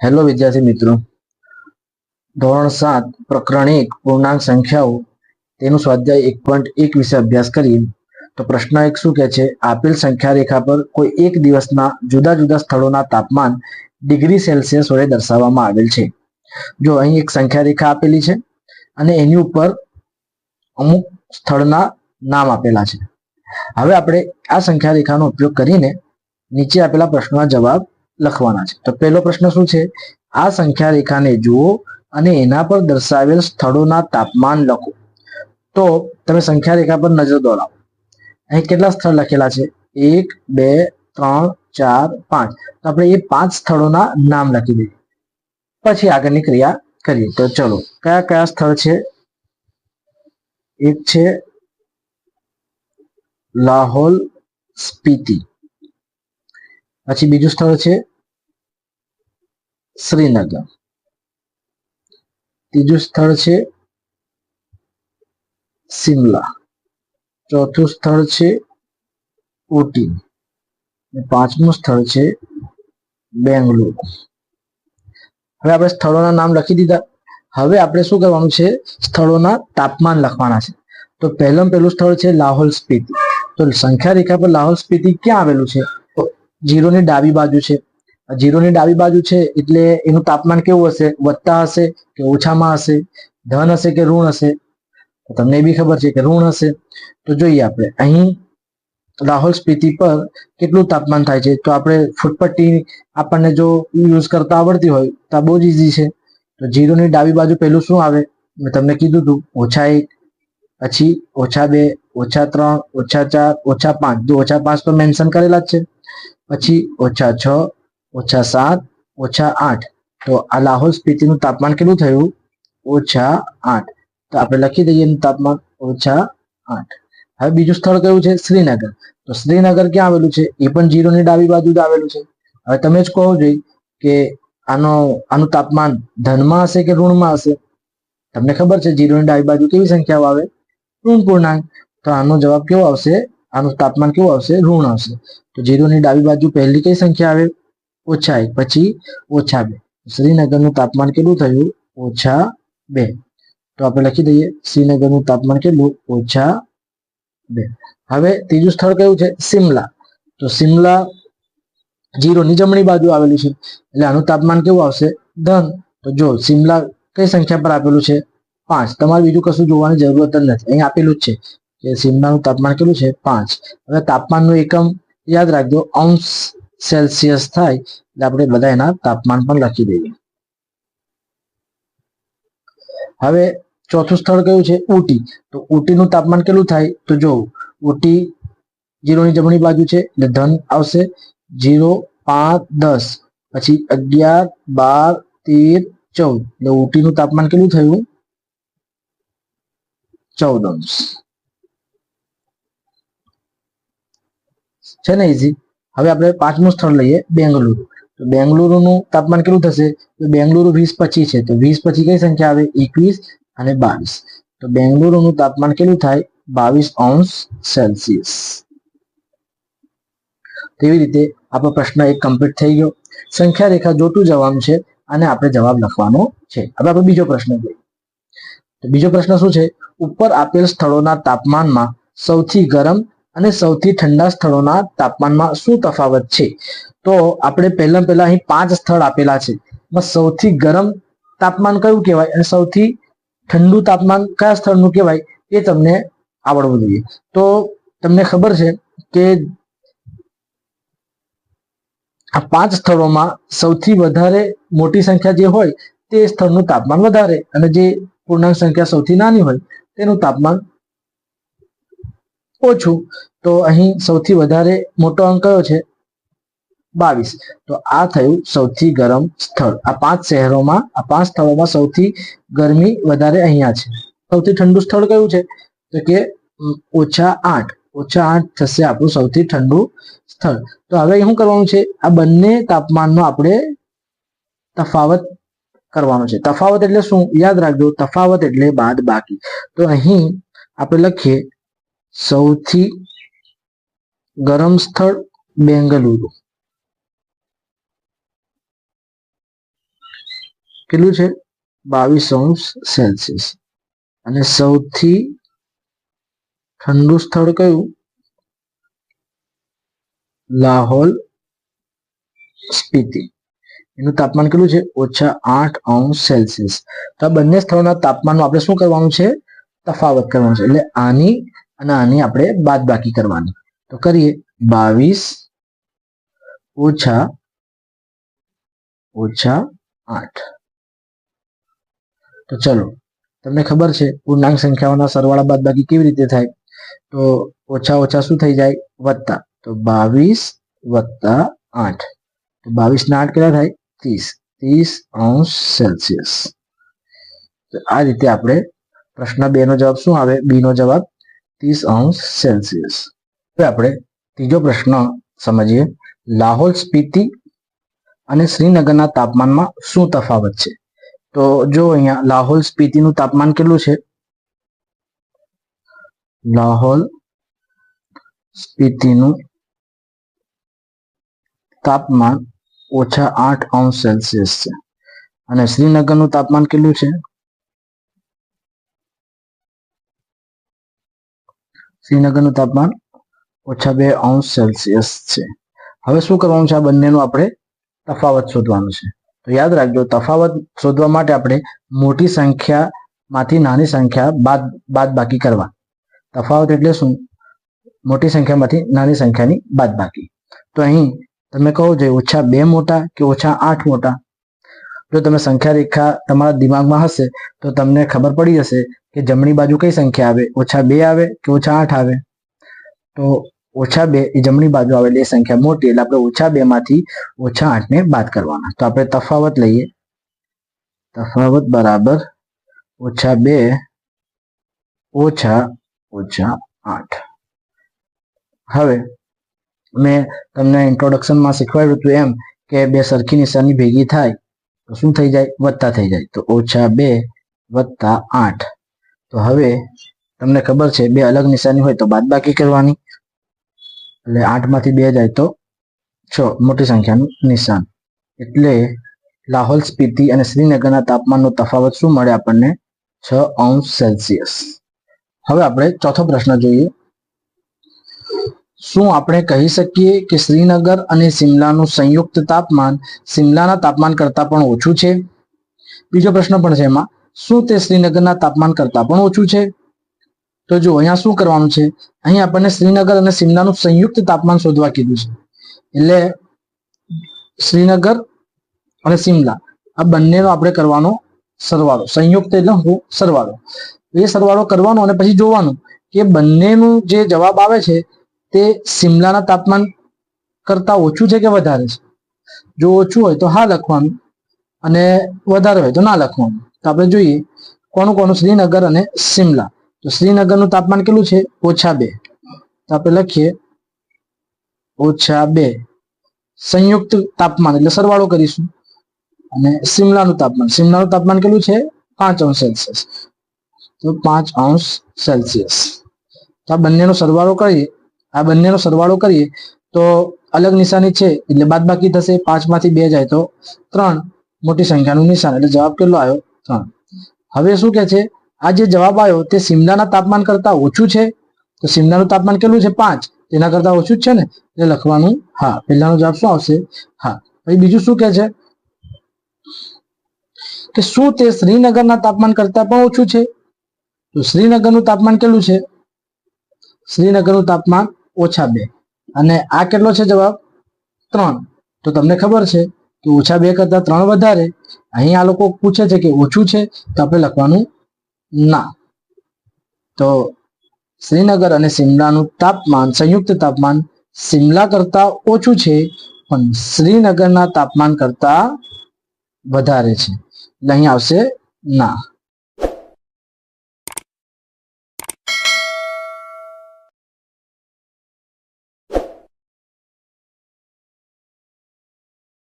Hello વિદ્યાર્થી મિત્રો. ધોરણ સાત, પ્રકરણ એક, પૂર્ણાંક સંખ્યાઓ. તેનું સ્વાધ્યાય એક પોઈન્ટ એક વિશે અભ્યાસ કરીએ. તો પ્રશ્ન એક શું કહે છે? આપેલ સંખ્યા રેખા પર કોઈ એક દિવસના જુદા જુદા સ્થળોના તાપમાન ડિગ્રી સેલ્સિયસ વડે દર્શાવવામાં આવેલ છે. જો અહીં એક સંખ્યા રેખા આપેલી છે અને એની ઉપર અમુક સ્થળના નામ આપેલા છે. હવે આપણે આ સંખ્યા રેખાનો ઉપયોગ કરીને નીચે આપેલા પ્રશ્નોના જવાબ લખવાના છે. તો પહેલો પ્રશ્ન શું છે? આ સંખ્યા રેખાને જુઓ અને એના પર દર્શાવેલ સ્થળોના તાપમાન લખો. તો તમે સંખ્યા રેખા પર નજર દોડાવો અહીં કેટલા સ્થળ લખેલા છે? એક, બે, ત્રણ, ચાર, પાંચ. તો આપણે એ પાંચ સ્થળોના નામ લખી દઈએ. પછી આગળની ક્રિયા કરીએ. તો ચલો, કયા કયા સ્થળ છે? એક છે, લાહોલ સ્પીતિ. પછી બીજું સ્થળ છે શ્રીનગર. ત્રીજું સ્થળ છે સિમલા ચોથું સ્થળ છે ઉટી. પાંચમું સ્થળ છે બેંગલુરુ. હવે આપણે સ્થળોના નામ લખી દીધા. હવે આપણે શું કરવાનું છે? સ્થળોના તાપમાન લખવાના છે. તો પહેલું પહેલું સ્થળ છે લાહોલ સ્પીતિ. તો સંખ્યા રેખા પર લાહોલ સ્પીતિ ક્યાં આવેલું છે? જીરોની ડાબી બાજુ છે. જીરોની ડાબી બાજુ છે એટલે એનું તાપમાન કેવું હશે? વધતા હશે કે ઓછામાં હશે? ધન હશે કે ઋણ હશે? તમને એ બી ખબર છે કે ઋણ હશે. તો જોઈએ આપણે. અહીં રાહુલ સ્પીતિ પર કેટલું તાપમાન થાય છે? તો આપણે ફૂટપટ્ટી આપણને જો યુઝ કરતા આવડતી હોય તો બહુ જ ઇઝી છે. તો જીરોની ડાબી બાજુ પહેલું શું આવે? મેં તમને કીધું હતું, ઓછા એક, પછી ઓછા બે, ઓછા ત્રણ, ઓછા ચાર, ઓછા પાંચ. જો ઓછા પાંચ તો મેન્શન કરેલા જ છે. પછી ઓછા છ, ઓછા સાત, ઓછા આઠ. તો આ લાહોલ સ્પીતિનું તાપમાન કેટલું થયું? ઓછા આઠ. તો આપણે લખી દઈએ એનું તાપમાન. ઓછા આઠ. હવે બીજું સ્થળ કયું છે? શ્રીનગર. તો શ્રીનગર ક્યાં આવેલું છે? એ પણ જીરોની ડાબી બાજુ જ આવેલું છે. હવે તમે જ કહો જોઈએ કે આનો, આનું તાપમાન ધનમાં હશે કે ઋણમાં હશે? તમને ખબર છે, જીરોની ડાબી બાજુ કેવી સંખ્યાઓ આવે? ઋણ પૂર્ણાંક. તો આનો જવાબ કેવો આવશે? આનું તાપમાન કેવું આવશે? ઋણ આવશે. તો જીરોની ડાબી બાજુ પહેલી કઈ સંખ્યા આવે? ઓછા એક. પછી ઓછા બે. શ્રીનગરનું તાપમાન કેટલું થયું? ઓછા બે. તો આપણે લખી દઈએ, શ્રીનગરનું તાપમાન કેટલું? ઓછા બે. હવે ત્રીજું સ્થળ કયું છે? સિમલા. તો સિમલા જીરોની જમણી બાજુ આવેલું છે. એટલે આનું તાપમાન કેવું આવશે? ધન. તો જો સિમલા કઈ સંખ્યા પર આપેલું છે? પાંચ. તમારે બીજું કશું જોવાની જરૂરત જ નથી. અહીં આપેલું જ છે. કે સિમલાનું તાપમાન કેટલું છે? પાંચ. હવે તાપમાનનું એકમ યાદ રાખજો, અંશ સેલ્સિયસ થાય એટલે આપણે બધા એના તાપમાન પણ લખી દઈએ. હવે ચોથું સ્થળ કયું છે? ઉટી તો ઉટીનું તાપમાન કેટલું થાય? તો જો ઉટી જીરોની જમણી બાજુ છે, એટલે ધન આવશે જીરો પાંચ દસ. પછી અગિયાર, બાર, તેર, ચૌદ. એટલે ઉટીનું તાપમાન કેટલું થયું? ચૌદ અંશ. છે ને ઇઝી હવે આપણે પાંચમું સ્થળ લઈએ, બેંગલુરુ. તો બેંગલુરુનું તાપમાન કેટલું થશે? તો બેંગલુરુ વીસ પચીસ છે. તો વીસ પછી કઈ સંખ્યા આવે? એકવીસ અને બાવીસ. તો બેંગલુરુનું તાપમાન કેટલું થાય? બાવીસ અંશ સેલ્સિયસ. તેવી રીતે આપણો પ્રશ્ન એક કમ્પ્લીટ થઈ ગયો. સંખ્યા રેખા જોતું જવાનું છે અને આપણે જવાબ લખવાનો છે. હવે આપણે બીજો પ્રશ્ન જોઈએ તો બીજો પ્રશ્ન શું છે? ઉપર આપેલ સ્થળોના તાપમાનમાં સૌથી ગરમ અને સૌથી ઠંડા સ્થળોના તાપમાનમાં શું તફાવત છે? તો આપણે પહેલા પહેલા અહીં પાંચ સ્થળ આપેલા છે. સૌથી ગરમ તાપમાન કયું કહેવાય અને સૌથી ઠંડુ તાપમાન કયા સ્થળનું કહેવાય એ તમને આવડવું જોઈએ. તો તમને ખબર છે કે આ પાંચ સ્થળોમાં સૌથી વધારે મોટી સંખ્યા જે હોય તે સ્થળનું તાપમાન વધારે અને જે પૂર્ણાંક સંખ્યા સૌથી નાની હોય તેનું તાપમાન ઓછું તો અહીં સૌથી વધારે મોટો અંક કયો છે? બાવીસ. તો આ થયું સૌથી ગરમ સ્થળ. આ પાંચ શહેરોમાં, આ પાંચ સ્થળોમાં સૌથી ગરમી વધારે અહીંયા છે. સૌથી ઠંડુ સ્થળ કયું છે? તો કે ઓછા આઠ. ઓછા આઠ થશે આપણું સૌથી ઠંડુ સ્થળ. તો હવે શું કરવાનું છે? આ બંને તાપમાનનો આપણે તફાવત કરવાનો છે. તફાવત એટલે શું? યાદ રાખજો, તફાવત એટલે બાદ બાકી તો અહીં આપણે લખીએ સૌથી ગરમ સ્થળ બેંગલુરુ. કેટલું છે? બાવીસ અંશ સેલ્સિયસ. અને સૌથી ઠંડુ સ્થળ કયું? લાહોલ સ્પીતિ એનું તાપમાન કેટલું છે? ઓછા આઠ અંશ સેલ્સિયસ. તો આ બંને સ્થળોના તાપમાનમાં આપણે શું કરવાનું છે? તફાવત કરવાનો છે. એટલે આની અને આની આપણે બાદ બાકી કરવાની. તો કરીએ. બાવીસ ઓછા ઓછા આઠ. તો ચલો, તમને ખબર છે, પૂર્ણાંક સંખ્યાઓના સરવાળા બાદ બાકી કેવી રીતે થાય? તો ઓછા ઓછા શું થઈ જાય? વત્તા. તો બાવીસ વત્તા આઠ. તો બાવીસ ના આઠ કેટલા થાય? ત્રીસ. ત્રીસ અંશ સેલ્સિયસ. તો આ રીતે આપણે પ્રશ્ન બે નો જવાબ શું આવે? બી નો જવાબ ત્રીસ અંશ સેલ્સિયસ. આપણે ત્રીજો પ્રશ્ન સમજીએ. લાહોલ સ્પીતિ અને શ્રીનગરના તાપમાનમાં શું તફાવત છે? તો જો અહીંયા લાહોલ સ્પીતિનું તાપમાન કેટલું છે? લાહોલ સ્પીતિનું તાપમાન ઓછા આઠ અંશ સેલ્સિયસ છે. અને શ્રીનગરનું તાપમાન કેટલું છે? શ્રીનગરનું તાપમાન ઓછા બે અંશ સેલ્સિયસ છે. હવે શું કરવાનું છે? આ બંનેનું આપણે તફાવત શોધવાનું છે. તો યાદ રાખજો, તફાવત શોધવા માટે આપણે મોટી સંખ્યામાંથી નાની સંખ્યા બાદ બાદ બાકી કરવા. તફાવત એટલે શું? મોટી સંખ્યામાંથી નાની સંખ્યાની બાદ બાકી. તો અહીં તમે કહો છો ઓછા બે મોટા કે ઓછા આઠ મોટા? જો તમે સંખ્યા રેખા તમારા દિમાગમાં હશે તો તમને ખબર પડી જશે કે જમણી બાજુ કઈ સંખ્યા આવે? ઓછા બે આવે કે ઓછા આઠ આવે? તો ઓછા બે એ જમણી બાજુ આવેલી એ સંખ્યા મોટી, એટલે આપણે ઓછા બે માંથી ઓછા આઠ ને બાદ કરવાના. તો આપણે તફાવત લઈએ. તફાવત બરાબર ઓછા બે ઓછા ઓછા આઠ. હવે મેં તમને ઇન્ટ્રોડક્શનમાં શીખવાડ્યું હતું એમ કે બે સરખી નિશાની ભેગી થાય તો શું થઈ જાય? વત્તા થઈ જાય. તો ઓછા બે વત્તા આઠ. તો હવે તમને ખબર છે, બે અલગ નિશાની હોય તો બાદ બાકી કરવાની. એટલે આઠમાંથી બે જાય તો છ, મોટી સંખ્યાનું નિશાન. એટલે લાહોલ સ્પીતિ અને શ્રીનગરના તાપમાનનો તફાવત શું મળે આપણને? છ અંશ સેલ્સિયસ. હવે આપણે ચોથો પ્રશ્ન જોઈએ. શું આપણે કહી શકીએ કે શ્રીનગર અને સિમલાનું સંયુક્ત તાપમાન સિમલાના તાપમાન કરતાં પણ ઓછું છે? બીજો પ્રશ્ન પણ છે એમાં. શું તે શ્રીનગરના તાપમાન કરતાં પણ ઓછું છે? તો જો અહીંયા શું કરવાનું છે? અહીં આપણને શ્રીનગર અને શિમલાનું સંયુક્ત તાપમાન શોધવા કીધું છે. એટલે શ્રીનગર અને શિમલા, આ બંનેનો આપણે કરવાનો સરવાળો. સંયુક્ત એટલે સરવાળો. એ સરવાળો કરવાનો અને પછી જોવાનું કે બંનેનું જે જવાબ આવે છે તે શિમલાના તાપમાન કરતા ઓછું છે કે વધારે છે? જો ઓછું હોય તો હા લખવાનું અને વધારે હોય તો ના લખવાનું. તો આપણે જોઈએ કોનું કોનું શ્રીનગર અને સિમલા તો શ્રીનગરનું તાપમાન કેટલું છે? ઓછા બે. તો આપણે લખીએ ઓછા બે. સંયુક્ત તાપમાન, એટલે સરવાળો કરીશું. અને સિમલાનું તાપમાન. સિમલાનું તાપમાન કેટલું છે? પાંચ અંશ સેલ્સિયસ. તો પાંચ અંશ સેલ્સિયસ. તો આ બંનેનો સરવાળો કરીએ. આ બંનેનો સરવાળો કરીએ તો અલગ નિશાની છે, એટલે બાદ બાકી થશે. પાંચમાંથી બે જાય તો ત્રણ. મોટી સંખ્યાનું નિશાન. એટલે જવાબ કેટલો આવ્યો? હવે શું કે છે? આ જે જવાબ આવ્યો તે સિમલાના તાપમાન કરતા ઓછું છે. તો સિમલાનું તાપમાન કેટલું છે? પાંચ. તેના કરતા ઓછું જ છે ને? એટલે લખવાનું, હા, પહેલાનો જવાબ શું આવશે? હા. પછી બીજું શું કે છે? કે શું તે શ્રીનગરના તાપમાન કરતા પણ ઓછું છે? તો શ્રીનગરનું તાપમાન કેટલું છે? શ્રીનગરનું તાપમાન ઓછા બે. અને આ કેટલો છે જવાબ? ત્રણ. તો તમને ખબર છે કે ઓછા બે કરતા ત્રણ વધારે, અહીં આ લોકો પૂછે છે કે ઓછું છે, તો આપણે લખવાનું ના. તો શ્રીનગર અને શિમલાનું તાપમાન, સંયુક્ત તાપમાન શિમલા કરતા ઓછું છે, પણ શ્રીનગરના તાપમાન કરતા વધારે છે. અહીં આવશે ના.